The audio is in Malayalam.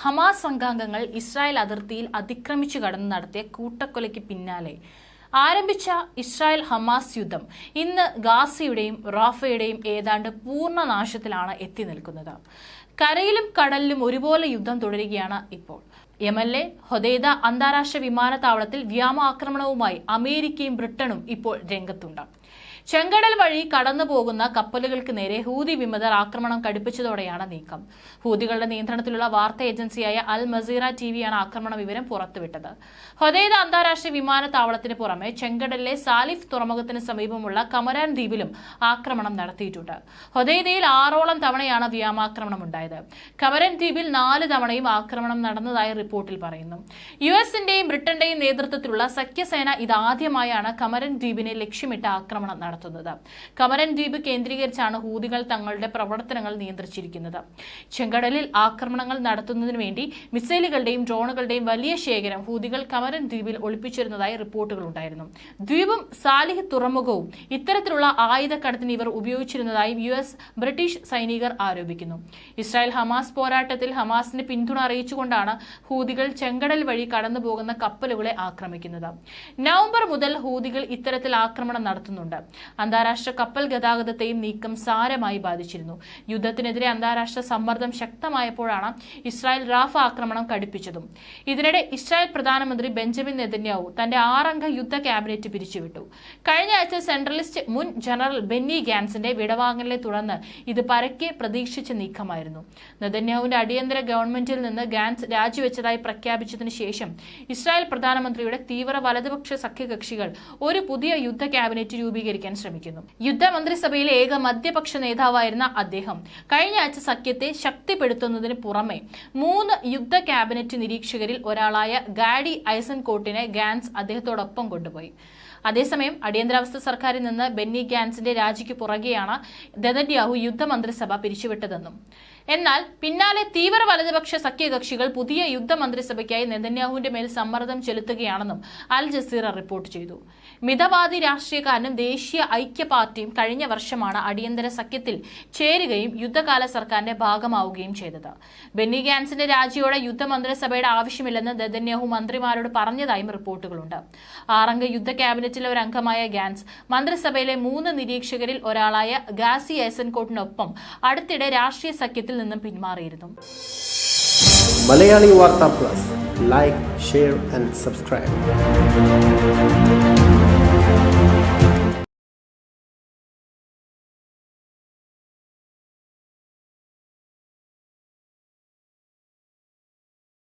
ഹമാസ് സംഘാംഗങ്ങൾ ഇസ്രായേൽ അതിർത്തിയിൽ അതിക്രമിച്ചു കടന്ന് നടത്തിയ കൂട്ടക്കൊലയ്ക്ക് പിന്നാലെ ആരംഭിച്ച ഇസ്രായേൽ ഹമാസ് യുദ്ധം ഇന്ന് ഗാസയുടെയും റാഫയുടെയും ഏതാണ്ട് പൂർണനാശത്തിലാണ് എത്തി നിൽക്കുന്നത്. കരയിലും കടലിലും ഒരുപോലെ യുദ്ധം തുടരുകയാണ് ഇപ്പോൾ. യമനിലെ ഹൊദൈദ അന്താരാഷ്ട്ര വിമാനത്താവളത്തിൽ വ്യോമാക്രമണവുമായി അമേരിക്കയും ബ്രിട്ടനും ഇപ്പോൾ രംഗത്തുണ്ട്. ചെങ്കടൽ വഴി കടന്നു പോകുന്ന കപ്പലുകൾക്ക് നേരെ ഹൂതി വിമതർ ആക്രമണം കടുപ്പിച്ചതോടെയാണ് നീക്കം. ഹൂതികളുടെ നിയന്ത്രണത്തിലുള്ള വാർത്താ ഏജൻസിയായ അൽ മസീറ ടിവിയാണ് ആക്രമണ വിവരം പുറത്തുവിട്ടത്. ഹൊദൈദ അന്താരാഷ്ട്ര വിമാനത്താവളത്തിന് പുറമെ ചെങ്കടലിലെ സാലിഫ് തുറമുഖത്തിന് സമീപമുള്ള കമരാൻ ദ്വീപിലും ആക്രമണം നടത്തിയിട്ടുണ്ട്. ഹൊദൈദയിൽ ആറോളം തവണയാണ് വ്യോമാക്രമണം ഉണ്ടായത് കമരൻ ദ്വീപിൽ നാല് തവണയും ആക്രമണം നടന്നതായി റിപ്പോർട്ടിൽ പറയുന്നു. യു എസിന്റെയും ബ്രിട്ടന്റെയും നേതൃത്വത്തിലുള്ള സഖ്യസേന ഇതാദ്യമായാണ് കമരൻ ദ്വീപിനെ ലക്ഷ്യമിട്ട് ആക്രമണം നടത്തുന്നത്. കമരൻ ദ്വീപ് കേന്ദ്രീകരിച്ചാണ് ഹൂതികൾ തങ്ങളുടെ പ്രവർത്തനങ്ങൾ നിയന്ത്രിച്ചിരിക്കുന്നത്. ചെങ്കടലിൽ ആക്രമണങ്ങൾ നടത്തുന്നതിന് വേണ്ടി മിസൈലുകളുടെയും ഡ്രോണുകളുടെയും വലിയ ശേഖരം ഹൂതികൾ കമരൻ ദ്വീപിൽ ഒളിപ്പിച്ചിരുന്നതായി റിപ്പോർട്ടുകൾ ഉണ്ടായിരുന്നു. ദ്വീപും സാലിഹ് തുറമുഖവും ഇത്തരത്തിലുള്ള ആയുധക്കടത്തിന് ഇവർ ഉപയോഗിച്ചിരുന്നതായും യു എസ് ബ്രിട്ടീഷ് സൈനികർ ആരോപിക്കുന്നു. ഇസ്രായേൽ ഹമാസ് പോരാട്ടത്തിൽ ഹമാസിന് പിന്തുണ അറിയിച്ചുകൊണ്ടാണ് ഹൂതികൾ ചെങ്കടൽ വഴി കടന്നുപോകുന്ന കപ്പലുകളെ ആക്രമിക്കുന്നത്. നവംബർ മുതൽ ഹൂതികൾ ഇത്തരത്തിൽ ആക്രമണം നടത്തുന്നുണ്ട്. അന്താരാഷ്ട്ര കപ്പൽ ഗതാഗതത്തെയും നീക്കം സാരമായി ബാധിച്ചിരുന്നു. യുദ്ധത്തിനെതിരെ അന്താരാഷ്ട്ര സമ്മർദ്ദം ശക്തമായപ്പോഴാണ് ഇസ്രായേൽ റാഫ ആക്രമണം കടുപ്പിച്ചതും. ഇതിനിടെ ഇസ്രായേൽ പ്രധാനമന്ത്രി ബെഞ്ചമിൻ നെതന്യാവു തന്റെ ആറംഗ യുദ്ധ ക്യാബിനറ്റ് പിരിച്ചുവിട്ടു. കഴിഞ്ഞ ആഴ്ച സെൻട്രലിസ്റ്റ് മുൻ ജനറൽ ബെന്നി ഗാൻസിന്റെ വിടവാങ്ങലിനെ തുടർന്ന് ഇത് പരക്കെ പ്രതീക്ഷിച്ച നീക്കമായിരുന്നു. നെതന്യാവുവിന്റെ അടിയന്തര ഗവൺമെന്റിൽ നിന്ന് ഗാൻസ് രാജിവെച്ചതായി പ്രഖ്യാപിച്ചതിനു ശേഷം ഇസ്രായേൽ പ്രധാനമന്ത്രിയുടെ തീവ്ര വലതുപക്ഷ സഖ്യകക്ഷികൾ ഒരു പുതിയ യുദ്ധ ക്യാബിനറ്റ് രൂപീകരിക്കാൻ ശ്രമിക്കുന്നു. യുദ്ധമന്ത്രിസഭയിലെ ഏക മധ്യപക്ഷ നേതാവായിരുന്ന അദ്ദേഹം കഴിഞ്ഞ ആഴ്ച സഖ്യത്തെ ശക്തിപ്പെടുത്തുന്നതിന് പുറമെ മൂന്ന് യുദ്ധ ക്യാബിനറ്റ് നിരീക്ഷകരിൽ ഒരാളായ ഗാഡി ഐസൻകോട്ടിനെ ഗാൻസ് അദ്ദേഹത്തോടൊപ്പം കൊണ്ടുപോയി. അതേസമയം അടിയന്തരാവസ്ഥ സർക്കാരിൽ നിന്ന് ബെന്നി ഗാൻസിന്റെ രാജിക്ക് പുറകെയാണ് ദദന്യാഹു യുദ്ധമന്ത്രിസഭ പിരിച്ചുവിട്ടതെന്നും എന്നാൽ പിന്നാലെ തീവ്ര വലതുപക്ഷ സഖ്യകക്ഷികൾ പുതിയ യുദ്ധമന്ത്രിസഭയ്ക്കായി നെതന്യാഹുവിന്റെ മേൽ സമ്മർദ്ദം ചെലുത്തുകയാണെന്നും അൽ ജസീറ റിപ്പോർട്ട് ചെയ്തു. മിതവാദി രാഷ്ട്രീയക്കാരനും ദേശീയ ഐക്യ പാർട്ടിയും കഴിഞ്ഞ വർഷമാണ് അടിയന്തര സഖ്യത്തിൽ ചേരുകയും യുദ്ധകാല സർക്കാരിന്റെ ഭാഗമാവുകയും ചെയ്തത്. ബെന്നി ഗാൻസിന്റെ രാജിയോടെ യുദ്ധമന്ത്രിസഭയുടെ ആവശ്യമില്ലെന്ന് നെതന്യാഹു മന്ത്രിമാരോട് പറഞ്ഞതായും റിപ്പോർട്ടുകളുണ്ട്. ആറംഗ യുദ്ധ ക്യാബിനറ്റിലെ ഒരു അംഗമായ ഗാൻസ് മന്ത്രിസഭയിലെ മൂന്ന് നിരീക്ഷകരിൽ ഒരാളായ ഗാസി ഐസൻകോട്ടിനൊപ്പം അടുത്തിടെ രാഷ്ട്രീയ സഖ്യത്തിൽ നിന്നും പിന്മാറിയിരുന്നു. മലയാളി വാർത്താ plus. Like share and subscribe